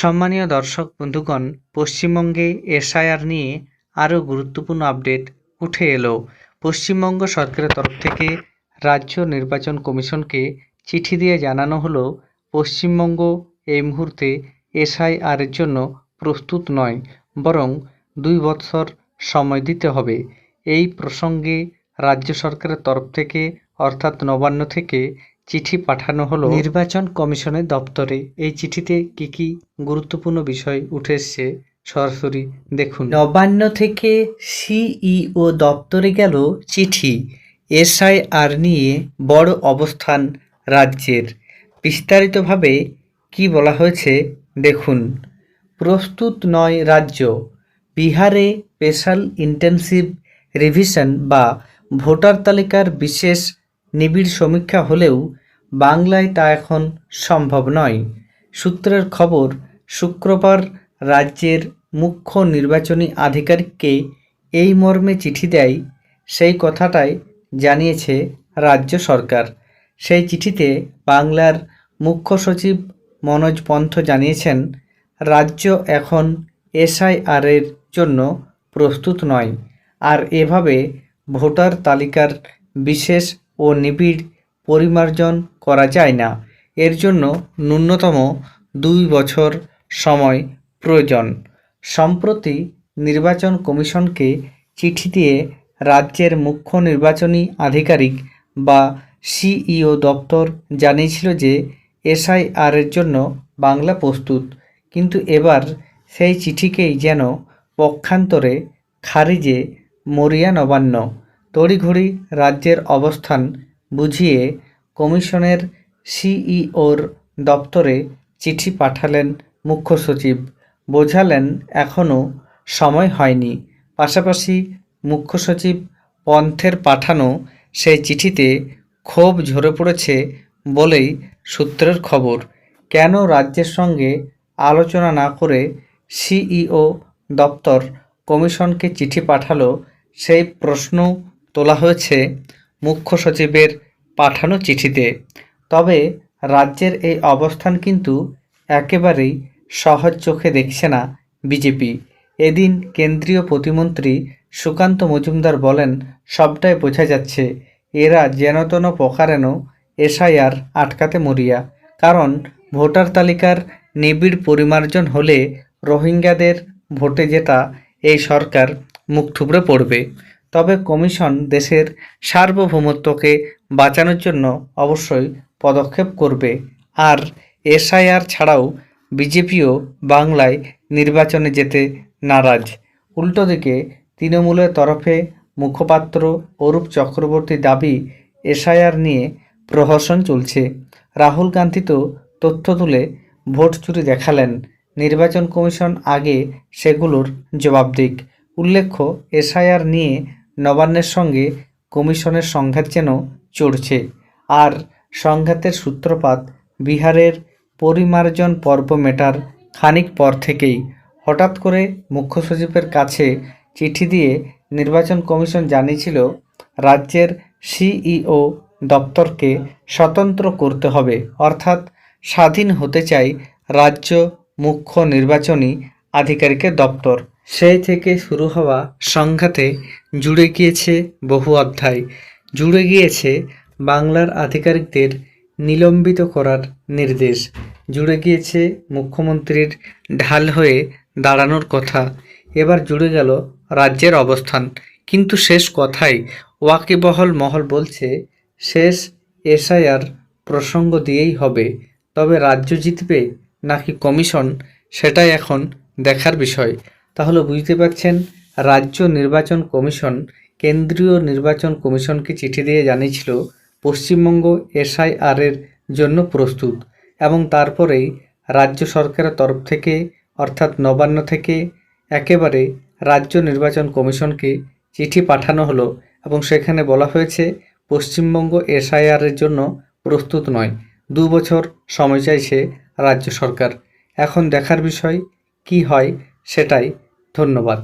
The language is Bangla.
সম্মানীয় দর্শক, বন্ধুগণ, পশ্চিমবঙ্গে এসআইআর নিয়ে আরও গুরুত্বপূর্ণ আপডেট উঠে এলো। পশ্চিমবঙ্গ সরকারের তরফ থেকে রাজ্য নির্বাচন কমিশনকে চিঠি দিয়ে জানানো হলো, পশ্চিমবঙ্গ এই মুহূর্তে এসআইআরের জন্য প্রস্তুত নয়, বরং দুই বৎসর সময় দিতে হবে। এই প্রসঙ্গে রাজ্য সরকারের তরফ থেকে, অর্থাৎ নবান্ন থেকে চিঠি পাঠানো হলো নির্বাচন কমিশনের দপ্তরে। এই চিঠিতে কি কি গুরুত্বপূর্ণ বিষয় উঠে এসছে সরাসরি দেখুন। নবান্ন থেকে সিইও দপ্তরে গেল চিঠি। এসআইআর নিয়ে বড় অবস্থান রাজ্যের। বিস্তারিতভাবে কি বলা হয়েছে দেখুন। প্রস্তুত নয় রাজ্য। বিহারে স্পেশাল ইন্টেনসিভ রিভিশন বা ভোটার তালিকার বিশেষ নিবিড় সমীক্ষা হলেও বাংলায় তা এখন সম্ভব নয়। সূত্রের খবর, শুক্রবার রাজ্যের মুখ্য নির্বাচনী আধিকারিককে এই মর্মে চিঠি দেয়, সেই কথাটাই জানিয়েছে রাজ্য সরকার। সেই চিঠিতে বাংলার মুখ্য সচিব মনোজ পন্থ জানিয়েছেন, রাজ্য এখন এসআইআরের জন্য প্রস্তুত নয়, আর এভাবে ভোটার তালিকার বিশেষ ও নিবিড় পরিমার্জন করা যায় না। এর জন্য ন্যূনতম দুই বছর সময় প্রয়োজন। সম্প্রতি নির্বাচন কমিশনকে চিঠি দিয়ে রাজ্যের মুখ্য নির্বাচনী আধিকারিক বা সিইও দপ্তর জানিয়েছিল যে এসআইআরের জন্য বাংলা প্রস্তুত, কিন্তু এবার সেই চিঠিকেই যেন পক্ষান্তরে খারিজে মরিয়া নবান্ন। তড়িঘড়ি রাজ্যের অবস্থান বুঝিয়ে কমিশনের সিইওর দপ্তরে চিঠি পাঠালেন মুখ্য সচিব। বোঝালেন এখনও সময় হয়নি। পাশাপাশি মুখ্য সচিব পন্থের পাঠানো সেই চিঠিতে ক্ষোভ ঝরে পড়েছে বলেই সূত্রের খবর। কেন রাজ্যের সঙ্গে আলোচনা না করে সিইও দপ্তর কমিশনকে চিঠি পাঠালো সেই প্রশ্ন তোলা হয়েছে মুখ্য সচিবের পাঠানো চিঠিতে। তবে রাজ্যের এই অবস্থান কিন্তু একেবারেই সহজ চোখে দেখছে না বিজেপি। এদিন কেন্দ্রীয় প্রতিমন্ত্রী সুকান্ত মজুমদার বলেন, সবটাই বোঝা যাচ্ছে, এরা যেনতেন প্রকারেণ এসআইআর আটকাতে মরিয়া। কারণ ভোটার তালিকার নিবিড় পরিমার্জন হলে রোহিঙ্গাদের ভোটে জেতা এই সরকার মুখ থুবড়ে পড়বে। তবে কমিশন দেশের সার্বভৌমত্বকে বাঁচানোর জন্য অবশ্যই পদক্ষেপ করবে। আর এসআইআর ছাড়াও বিজেপিও বাংলায় নির্বাচনে যেতে নারাজ। উল্টো দিকে, তৃণমূলের তরফে মুখপাত্র অরূপ চক্রবর্তী দাবি এসআইআর নিয়ে প্রহসন চলছে। রাহুল গান্ধী তো তথ্য তুলে ভোট চুরি দেখালেন। নির্বাচন কমিশন আগে সেগুলোর জবাব দিক। উল্লেখ্য, এসআইআর নিয়ে নবান্নের সঙ্গে কমিশনের সংঘাত যেন চড়ছে। আর সংঘাতের সূত্রপাত বিহারের পরিমার্জন পর্ব মেটার খানিক পর থেকেই। হঠাৎ করে মুখ্য সচিবের কাছে চিঠি দিয়ে নির্বাচন কমিশন জানিয়েছিল, রাজ্যের সিইও দপ্তরকে স্বতন্ত্র করতে হবে। অর্থাৎ স্বাধীন হতে চাই রাজ্য মুখ্য নির্বাচনী আধিকারিকের দপ্তর। সেই থেকে শুরু হওয়া সংঘাতে জুড়ে গিয়েছে বহু অধ্যায়। জুড়ে গিয়েছে বাংলার আধিকারিকদের নিলম্বিত করার নির্দেশ। জুড়ে গিয়েছে মুখ্যমন্ত্রীর ঢাল হয়ে দাঁড়ানোর কথা। এবার জুড়ে গেল রাজ্যের অবস্থান। কিন্তু শেষ কথাই ওয়াকিবহল মহল বলছে, শেষ এসআইআর প্রসঙ্গ দিয়েই হবে। তবে রাজ্য জিতবে নাকি কমিশন, সেটাই এখন দেখার বিষয়। তাহলে বুঝতে পারছেন, রাজ্য নির্বাচন কমিশন, কেন্দ্রীয় নির্বাচন কমিশনকে চিঠি দিয়ে জানিয়েছিল পশ্চিমবঙ্গ এসআইআরের জন্য প্রস্তুত এবং তারপরেই রাজ্য সরকারের তরফ থেকে, অর্থাৎ নবান্ন থেকে, একেবারে রাজ্য নির্বাচন কমিশনকে চিঠি পাঠানো হলো এবং সেখানে বলা হয়েছে, পশ্চিমবঙ্গ এসআইআরের জন্য প্রস্তুত নয়। দু বছর সময় চাইছে রাজ্য সরকার। এখন দেখার বিষয়, কি হয়? সেটাই ধন্যবাদ।